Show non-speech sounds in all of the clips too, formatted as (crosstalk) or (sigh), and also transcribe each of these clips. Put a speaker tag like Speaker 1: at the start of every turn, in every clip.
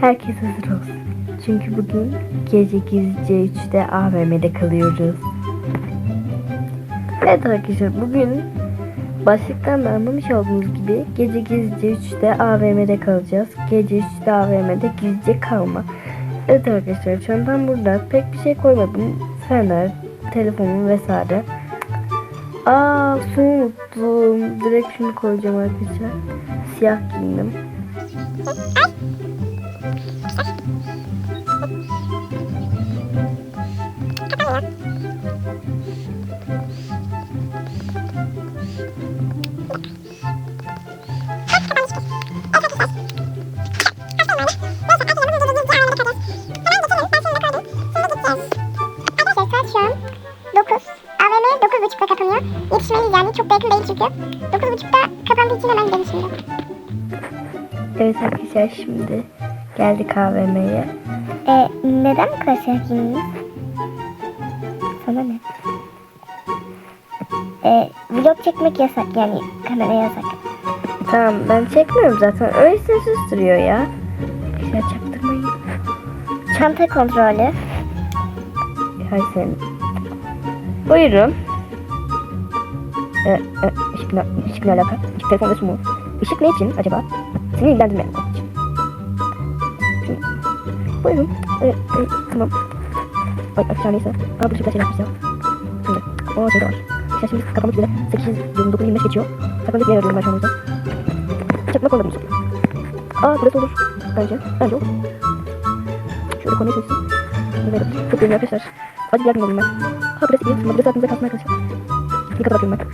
Speaker 1: Herkes hazır olsun. Çünkü bugün gece gizlice 3'te AVM'de kalıyoruz. Evet arkadaşlar bugün başlıktan da anlamış olduğunuz gibi gece gizlice 3'te AVM'de kalacağız. Gece 3'te AVM'de gizlice kalma. Evet arkadaşlar şu an ben burada pek bir şey koymadım. Fener, telefonum vesaire. Aa su unuttum. Direkt şunu koyacağım arkadaşlar. Siyah giyindim.
Speaker 2: 9.30'da kapanıyor. Yetişmeliyiz yani çok da yakın değil çünkü. 9.30'da kapandığı için hemen gidelim şimdi.
Speaker 1: Evet arkadaşlar şimdi geldik AVM'ye.
Speaker 2: Ee, neden siyah giyindiniz?
Speaker 1: Sana ne?
Speaker 2: Ee, vlog çekmek yasak yani kamera yasak.
Speaker 1: Tamam ben çekmiyorum zaten. Öylesine susturuyor ya. Arkadaşlar çaktırmayın.
Speaker 2: Çanta kontrolü.
Speaker 1: Hay senin. Buyurun. Ee, e, ışık, ne, ışık ne alaka? Işık telefonda su mu? Işık ne için acaba? Seni ilgilendirmeyen buyurun. Ee, e, tamam. Ay arkadaşlar neyse. Aa bu ışıklar şey yapmış ya. Şimdi. O şey de var. Arkadaşlar şimdi kapamak üzere. 8 yılın 9 25 geçiyor. Saklanacak bir yer arıyorum ben şu an o yüzden. Çakmak olmadı mı? Aa burası olur. Bence. Bence olur. Şöyle konuyu seçsin. Evet. Çok görünüyor arkadaşlar. Acil yardım olayım ben. Ha burası iyi. Burası aklımıza kalsın arkadaşlar. Bir kapatıyorum ben.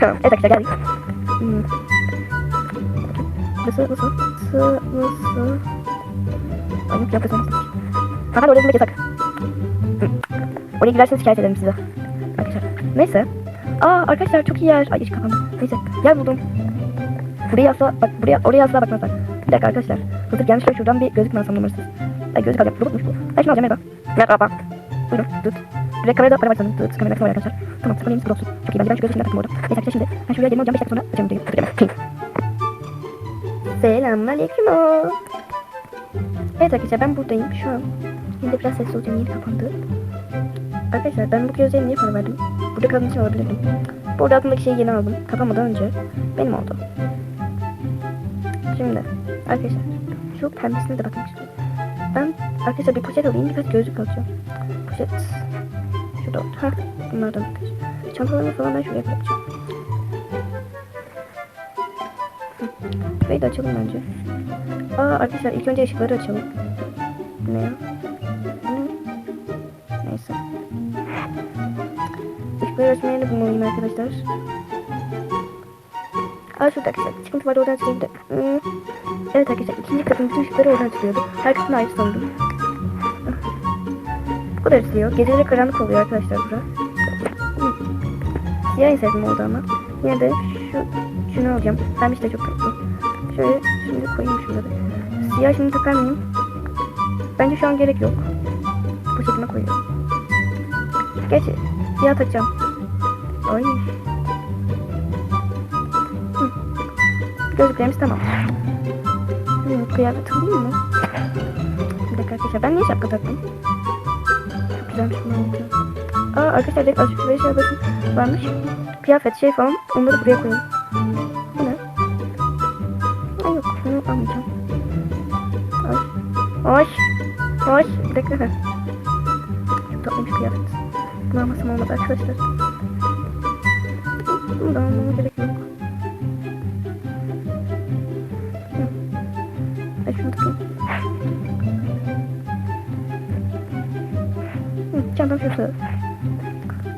Speaker 1: Tamam. Evet arkadaşlar geldik. Hmm. Burası nasıl? Burası nasıl? Ay yok yapmasın. Aha oraya girmek yasak. Oraya girerseniz şikayet ederim size. Arkadaşlar. Neyse. Aa arkadaşlar çok iyi yer. Ay iç kapandı. Neyse. Yer buldum. Buraya asla bak buraya oraya asla bakmazlar. Bir dakika arkadaşlar. Hazır gelmişler şuradan bir gözlük alsam numarasız. Ay gözlük alacağım. Robotmuş bu. Ben şunu alacağım merhaba. Merhaba. Buyurun. Tut. Direkt kamerada para var sanırım. Tut. Kamerada var arkadaşlar. Tamam. Sakın elinizi bloksun. Çok iyi. Ben de ben şu gözlüğümden takım orada. Neyse arkadaşlar şimdi. Ben şuraya gelin olacağım. 5 dakika sonra açacağım videoyu. Selamünaleyküm. Evet arkadaşlar ben buradayım şu an. Yine de biraz sessiz olacağım. Yeni kapandı. Arkadaşlar ben bu gözlüğe niye para verdim? Burada kalmak için alabilirdim. Bu arada aklımdaki şeyi yeni aldım. Kapanmadan önce benim oldu. Şimdi arkadaşlar şu pembesine de istiyorum. Ben arkadaşlar bir poşet alayım birkaç gözlük alacağım. Poşet. Şurada oldu. Hah bunlardan arkadaşlar. Çantalarımı falan ben şuraya bırakacağım. Hı. Şurayı da açalım bence. Aa arkadaşlar ilk önce ışıkları açalım. Ne ya? Neyse. Işıkları açmaya ne bulmalıyım arkadaşlar? Aa şurada arkadaşlar. Çıkıntı var oradan çıkayım da. Hmm. Evet arkadaşlar ikinci katın bütün ışıkları oradan açılıyordu. Her kısmı ayrı sandım. Bu kadar açılıyor. Geceleri karanlık oluyor arkadaşlar bura. Hmm. Siyah en sevdim oldu ama. Yine de şu şunu alacağım. Ben işte çok tatlı. Şöyle şimdi koyayım şunları. Siyah şimdi takar mıyım? Bence şu an gerek yok. Poşetime koyuyorum. Gerçi siyah takacağım. Ay. Hı. Gözlüklerimiz tamam. Hmm, kıyafet alayım mı? Bir dakika arkadaşlar ben niye şapka taktım? Çok güzelmiş bunu alacağım. Aa arkadaşlar direkt alışveriş bakın varmış. Kıyafet şey falan onları buraya koyayım. Ay. Bir dakika. Çok tatlıymış kıyafet. Bunu almasam olmadı arkadaşlar. Bunu da almama gerek yok. Ay şunu takayım. Çantam şurası.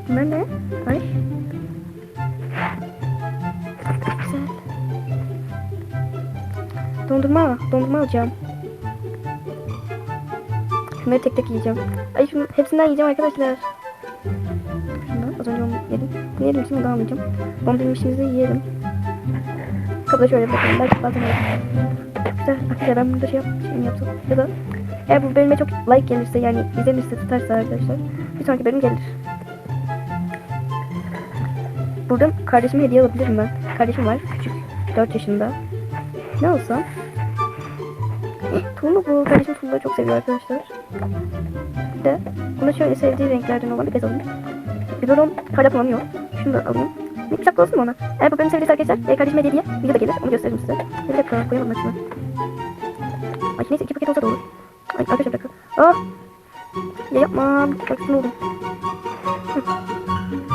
Speaker 1: Bunlar ne? Ay. Güzel. Dondurma. Dondurma alacağım. Şunları tek tek yiyeceğim. Ay şunu hepsinden yiyeceğim arkadaşlar. Şundan az önce onu yedim. Bunu yedim şimdi onu almayacağım. Onu benim işimizi yiyelim. Kapıda şöyle bırakalım. Belki bazen. Güzel. Arkadaşlar ben burada şey, yap, şey yapsam? Ya da eğer bu bölüme çok like gelirse yani izlenirse tutarsa arkadaşlar bir sonraki bölüm gelir. Burada kardeşime hediye alabilirim ben. Kardeşim var küçük 4 yaşında. Ne olsam? Tulumba bu. Kardeşim tulumbayı çok seviyor arkadaşlar. Bir de buna şöyle sevdiği renklerden olan bir bez alayım. Biberon hala kullanıyor. Şunu da alayım. Ne güzel olsun mu ona? Eğer bu bölüm sevdiyse arkadaşlar e, kardeşime hediye video da gelir. Onu gösteririm size. Bir dakika koyalım başına. Ay neyse iki paket olsa da olur. Ay arkadaşlar bir dakika. Ah! Ya yapmam. Bak sinir oldum.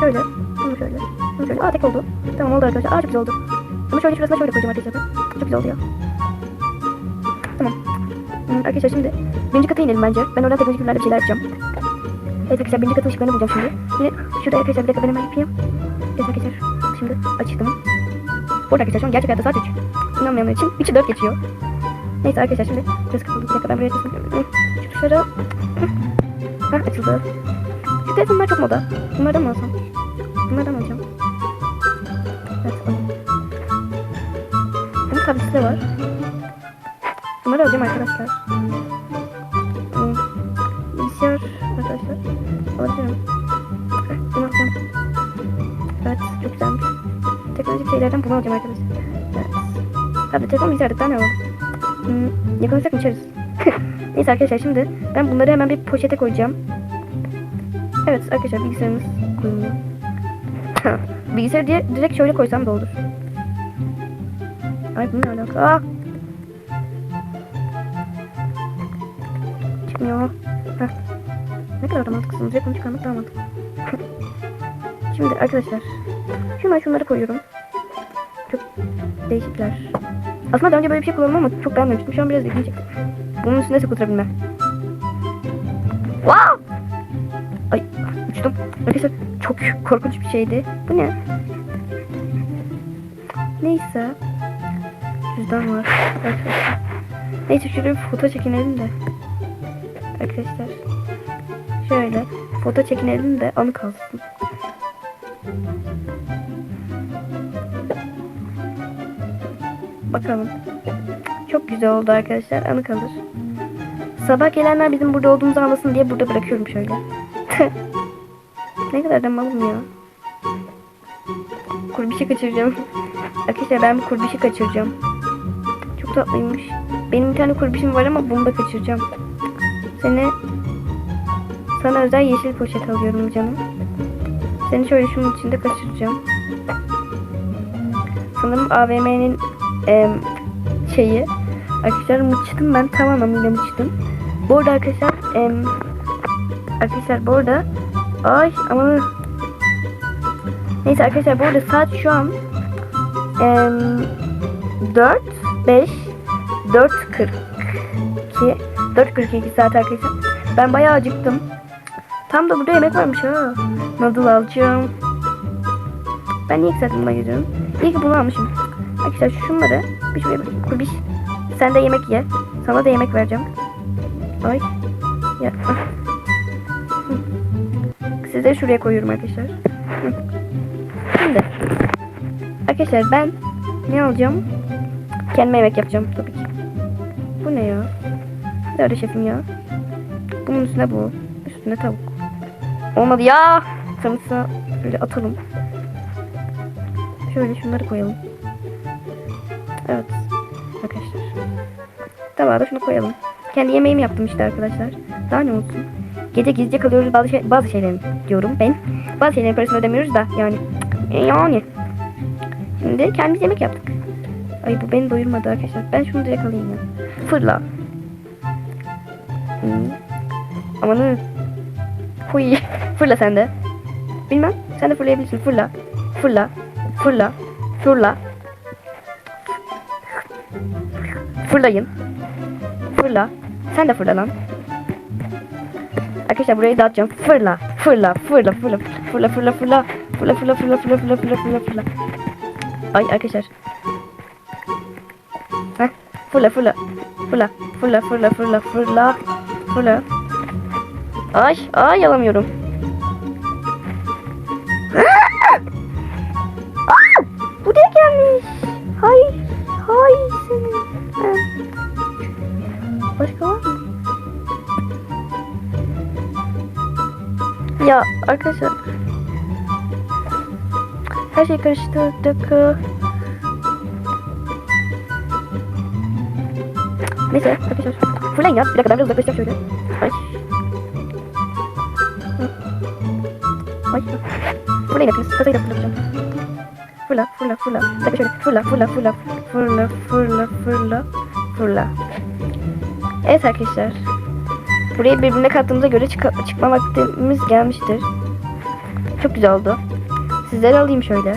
Speaker 1: Şöyle. Bunu şöyle. Bunu şöyle. Aa tek oldu. Tamam oldu arkadaşlar. Aa çok güzel oldu. Bunu şöyle şurasına şöyle koyacağım arkadaşlar. ben. Çok güzel oldu ya. Arkadaşlar şimdi birinci kata inelim bence. Ben oradan teknolojik ürünlerle bir şeyler yapacağım. Evet arkadaşlar birinci katın ışıklarını bulacağım şimdi. Yine şurada arkadaşlar bir dakika ben hemen yapayım. Evet arkadaşlar şimdi açtım. Bu arada arkadaşlar şu an gerçek hayatta saat 3. İnanmayanlar için 3'ü 4 geçiyor. Neyse arkadaşlar şimdi biraz kapalı bir dakika ben buraya açasın. Şu tuşlara. Hah açıldı. Şu telefonlar çok moda. Bunlardan mı alsam? Bunlardan mı alacağım? Evet alayım. Bunun kablesi de var. Bunları alacağım arkadaşlar. Hmm. Bilgisayar arkadaşlar. Alabilirim. Bunu alacağım. Evet çok güzelmiş. Teknolojik şeylerden bunu alacağım arkadaşlar. Evet. Tabii telefon bilgisayardıktan ne alalım? Hmm, yakalasak mı içeriz? (laughs) Neyse arkadaşlar şimdi ben bunları hemen bir poşete koyacağım. Evet arkadaşlar bilgisayarımız kuruluyor. Bilgisayarı diye direkt şöyle koysam da olur. Ay bu ne alaka? Aa! Çıkmıyor. Heh. Ne kadar da mantıklısınız. Direkt onu çıkarmak daha mantıklı. (laughs) Şimdi arkadaşlar. Şunları şunları koyuyorum. Çok değişikler. Aslında daha önce böyle bir şey kullandım ama çok beğenmemiştim. Şu an biraz ilgimi çekti. Bunun üstüne sıkıltırabilme. Wow! Ay uçtum. Arkadaşlar çok korkunç bir şeydi. Bu ne? Neyse. Cüzdan var. Arkadaşlar. Neyse şöyle bir foto çekinelim de. Arkadaşlar. Şöyle foto çekinelim de anı kalsın. Bakalım. Çok güzel oldu arkadaşlar. Anı kalır. Sabah gelenler bizim burada olduğumuzu anlasın diye burada bırakıyorum şöyle. (laughs) ne kadar da malım ya. Kurbişi kaçıracağım. (laughs) Arkadaşlar ben bir kurbişi kaçıracağım. Çok tatlıymış. Benim bir tane kurbişim var ama bunu da kaçıracağım. Seni sana özel yeşil poşet alıyorum canım. Seni şöyle şunun içinde kaçıracağım. Sanırım AVM'nin em, şeyi. Arkadaşlar mıçtım ben tamamen mıçtım. Bu arada arkadaşlar em, arkadaşlar bu arada ay ama neyse arkadaşlar bu arada saat şu an em, 4 5 4.42 4.42 saat arkadaşlar. Ben bayağı acıktım. Tam da burada yemek varmış ha. Noodle alacağım. Ben niye zaten buna gidiyorum? İyi ki bunu almışım. Arkadaşlar şunları bir şuraya bırakayım. Kurbiş. Sen de yemek ye. Sana da yemek vereceğim. Ay. Ya. (laughs) Sizleri şuraya koyuyorum arkadaşlar. Şimdi. Arkadaşlar ben ne alacağım? Kendime yemek yapacağım tabii ki. Bu ne ya? Nerede şefim ya? Bunun üstüne bu. Üstüne tavuk. Olmadı ya. Sarımsağı böyle atalım. Şöyle şunları koyalım. Evet. Arkadaşlar. Tabağa da şunu koyalım. Kendi yemeğimi yaptım işte arkadaşlar. Daha ne olsun. Gece gizlice kalıyoruz bazı, şey, bazı şeylerin diyorum ben. Bazı şeylerin parasını ödemiyoruz da yani. Yani. Şimdi kendimiz yemek yaptık. Ay bu beni doyurmadı arkadaşlar. Ben şunu direkt alayım ya. Fırla. Hmm. Amanı. Huy. Fırla sen de. Bilmem. Sen de fırlayabilirsin. Fırla. Fırla. Fırla. Fırla. Fırlayın. Fırla. Sen de fırla lan. Arkadaşlar burayı dağıtacağım. Fırla. Fırla. Fırla. Fırla. Fırla. Fırla. Fırla. Fırla. Fırla. Fırla. Fırla. Fırla. Fırla. Fırla. Fırla. Ay arkadaşlar. Heh. Fırla. Fırla. Fırla. Fırla. Fırla. Fırla. Fırla. Fırla. Ay. Ay alamıyorum. Aa! Buraya gelmiş. Hay. Hay senin. Ha. Başka var mı? Ya arkadaşlar. Her şey karıştı. Bir dakika. Neyse arkadaşlar. Fırlayın ya. Bir dakika ben biraz uzaklaşacağım şöyle. Ay. Ay. Fırlayın hepiniz. Kasayı da fırlatacağım. Fırla, fırla, fırla. Bir dakika şöyle. Fırla, fırla, fırla. Fırla, fırla, fırla, fırla. Evet arkadaşlar. Burayı birbirine kattığımıza göre çık çıkma vaktimiz gelmiştir. Çok güzel oldu. Sizleri alayım şöyle.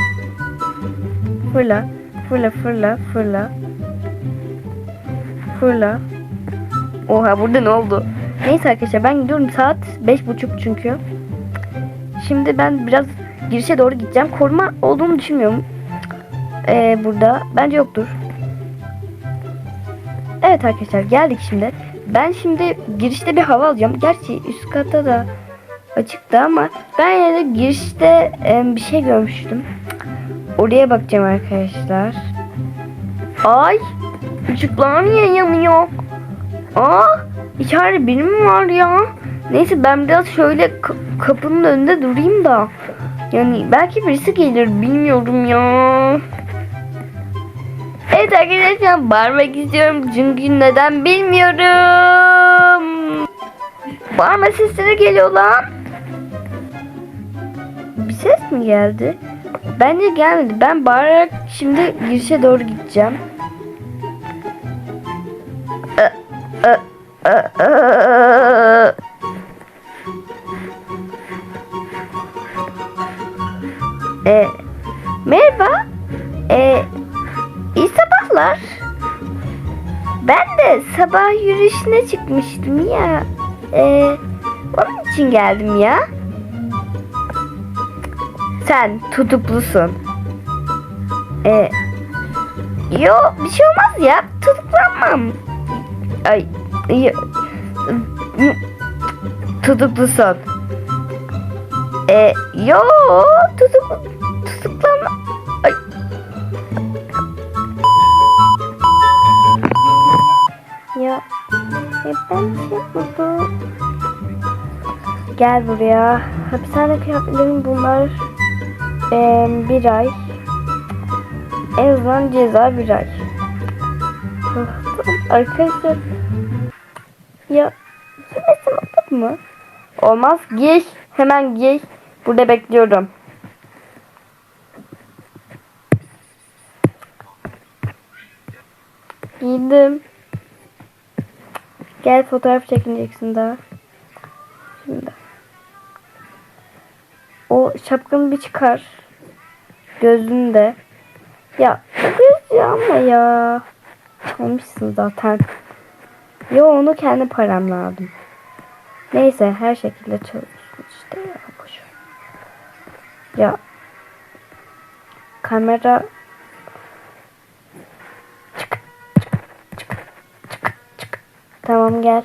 Speaker 1: Fırla, fırla, fırla, fırla. Fırla. Oha burada ne oldu? Neyse arkadaşlar ben gidiyorum saat beş buçuk çünkü. Şimdi ben biraz girişe doğru gideceğim. Koruma olduğunu düşünmüyorum. Ee, burada. Bence yoktur. Evet arkadaşlar geldik şimdi. Ben şimdi girişte bir hava alacağım. Gerçi üst katta da açıktı ama ben yine de girişte e, bir şey görmüştüm. Oraya bakacağım arkadaşlar. Ay! Işıklar niye yanıyor? Aa! İçeride biri mi var ya? Neyse ben biraz şöyle ka- kapının önünde durayım da. Yani belki birisi gelir bilmiyorum ya. Evet arkadaşlar bağırmak istiyorum çünkü neden bilmiyorum. Bağırma sesleri geliyor lan. Bir ses mi geldi? Bence gelmedi. Ben bağırarak şimdi girişe doğru gideceğim. Yürüyüşüne çıkmıştım ya. E, onun için geldim ya. Sen tutuklusun. E, yo bir şey olmaz ya. Tutuklanmam. Ay, yo, tutuklusun. E, yo tutuk, tutuklanma. Ay. Ya, e ben yapmadım. Gel buraya. Hapishane kıyafetlerim bunlar. Ee, bir ay. En azından ceza bir ay. (laughs) Arkadaşlar. Ya. Sürmesi olmaz mı? Olmaz. Giy. Hemen giy. Burada bekliyorum. Giydim. Gel fotoğraf çekineceksin daha. Şimdi. O şapkanı bir çıkar. Gözünü de. Ya göz ya ama ya. Almışsın zaten. Yo onu kendi paramla aldım. Neyse her şekilde çalışsın işte ya. Boş. Ya. Kamera Tamam gel.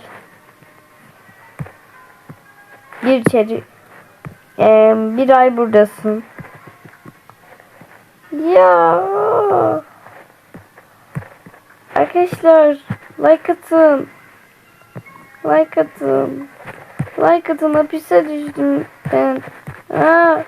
Speaker 1: Gir içeri. Ee, bir ay buradasın. Ya. Arkadaşlar like atın. Like atın. Like atın hapise düştüm ben. Aa,